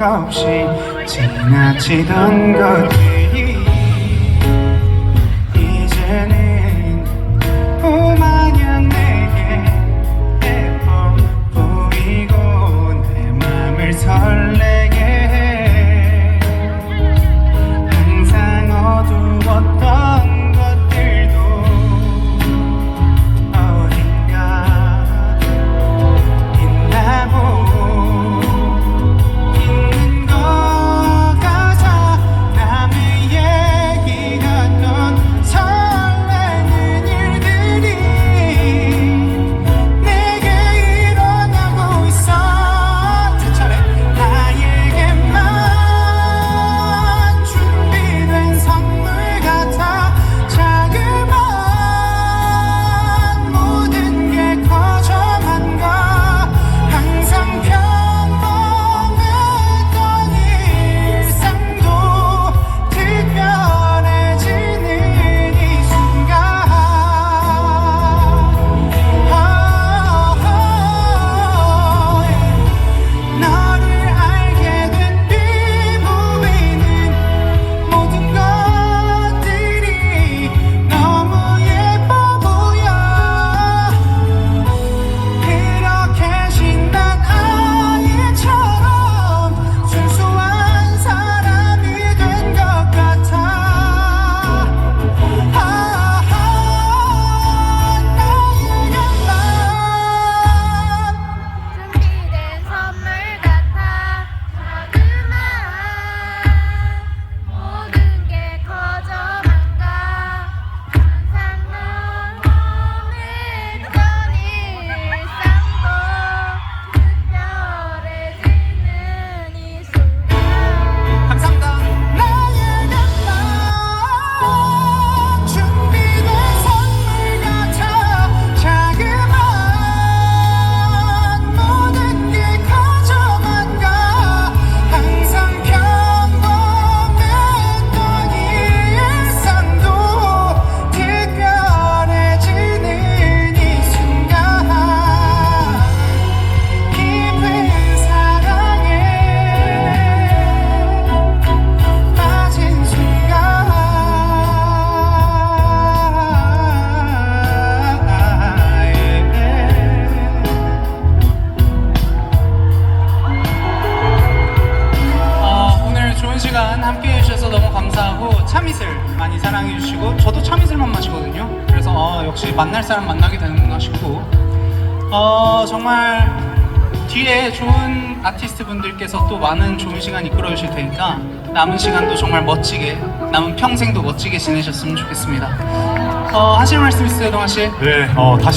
없이 지나치던 것들 많이 사랑해 주시고 저도 참이슬만 마시거든요. 그래서 어, 역시 만날 사람 만나게 되는구나 싶고 어, 정말 뒤에 좋은 아티스트 분들께서 또 많은 좋은 시간 이끌어 주실 테니까 남은 시간도 정말 멋지게 남은 평생도 멋지게 지내셨으면 좋겠습니다. 어, 하실 말씀 있으세요, 동아 씨? 네, 어, 다시